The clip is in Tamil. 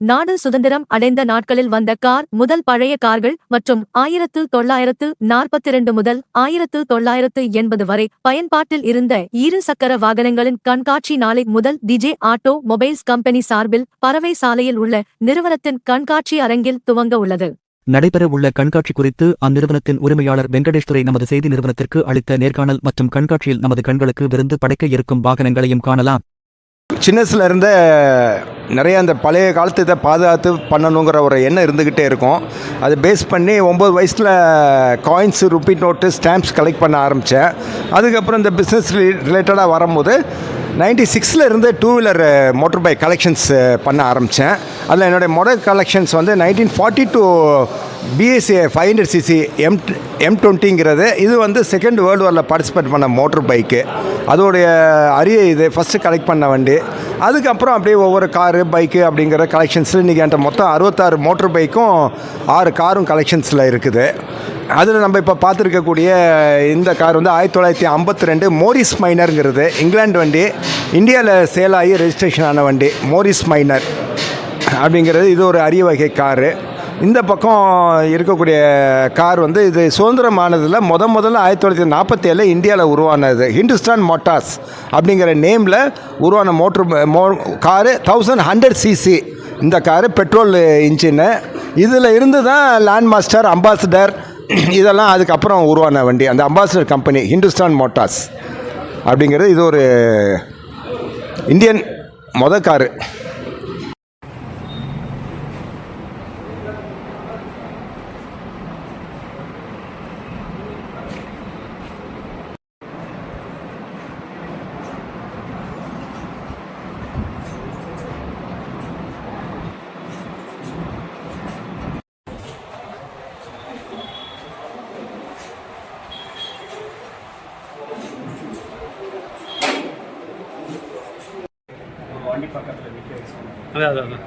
நாடு சுதந்திரம் அடைந்த நாட்களில் வந்த கார் முதல் பழைய கார்கள் மற்றும் ஆயிரத்து தொள்ளாயிரத்து நாற்பத்திரண்டு முதல் ஆயிரத்து தொள்ளாயிரத்து எண்பது வரை பயன்பாட்டில் இருந்த இரு சக்கர வாகனங்களின் கண்காட்சி நாளை முதல் டிஜே ஆட்டோ மொபைல்ஸ் கம்பெனி சார்பில் பறவை சாலையில் உள்ள நிறுவனத்தின் கண்காட்சி அரங்கில் துவங்க உள்ளது. நடைபெறவுள்ள கண்காட்சி குறித்து அந்நிறுவனத்தின் உரிமையாளர் வெங்கடேஷ்துரை நமது செய்தி நிறுவனத்திற்கு அளித்த நேர்காணல் மற்றும் கண்காட்சியில் நமது கண்களுக்கு விருந்து படைக்க இருக்கும் வாகனங்களையும் காணலாம். சின்னஸில் இருந்த நிறைய அந்த பழைய காலத்து இதை பாதுகாத்து பண்ணணுங்கிற ஒரு எண்ணம் இருந்துக்கிட்டே இருக்கும். அதை பேஸ் பண்ணி ஒம்பது வயசில் coins rupee note stamps collect பண்ண ஆரம்பித்தேன் அதுக்கப்புறம் இந்த பிஸ்னஸ் ரிலேட்டடாக வரும்போது நைன்டி சிக்ஸில் இருந்து two wheeler motor bike collections பண்ண ஆரம்பித்தேன் அதில் என்னுடைய மொடல் கலெக்ஷன்ஸ் வந்து nineteen forty two BSC five hundred CC M M டுவெண்ட்டிங்கிறது இது வந்து செகண்ட் வேர்ல்டு வாரில் பார்ட்டிசிபேட் பண்ண மோட்டர் பைக்கு அதோடைய அரிய இது ஃபஸ்ட்டு கலெக்ட் பண்ண வண்டி. அதுக்கப்புறம் அப்படியே ஒவ்வொரு காரு பைக்கு அப்படிங்கிற கலெக்ஷன்ஸில் இன்றைக்கி என்கிட்ட மொத்தம் அறுபத்தாறு மோட்டர் பைக்கும் ஆறு காரும் கலெக்ஷன்ஸில் இருக்குது. அதில் நம்ம இப்போ பார்த்துருக்கக்கூடிய இந்த கார் வந்து ஆயிரத்தி தொள்ளாயிரத்தி ஐம்பத்தி ரெண்டு மோரிஸ் மைனருங்கிறது இங்கிலாந்து வண்டி. இந்தியாவில் சேல் ஆகி ரெஜிஸ்ட்ரேஷன் ஆன வண்டி மோரிஸ் மைனர் அப்படிங்கிறது இது ஒரு அரிய வகை காரு இந்த பக்கம் இருக்கக்கூடிய கார் வந்து இது சுதந்திரமானதில் முத முதல்ல ஆயிரத்தி தொள்ளாயிரத்தி நாற்பத்தி ஏழில் இந்தியாவில் உருவானது. ஹிந்துஸ்தான் மோட்டார்ஸ் அப்படிங்கிற நேமில் உருவான மோட்ரு மோ காரு தௌசண்ட் ஹண்ட்ரட் சிசி இந்த காரு பெட்ரோல் இன்ஜினு இதில் இருந்து தான் லேண்ட் மாஸ்டர் அம்பாசிடர் இதெல்லாம் அதுக்கப்புறம் உருவான வண்டி. அந்த அம்பாசிடர் கம்பெனி ஹிந்துஸ்தான் மோட்டார்ஸ் அப்படிங்கிறது இது ஒரு இந்தியன் மொத காரு. வண்டி பக்கத்தில் நிற்க வச்சு அதான் அதான் அதான்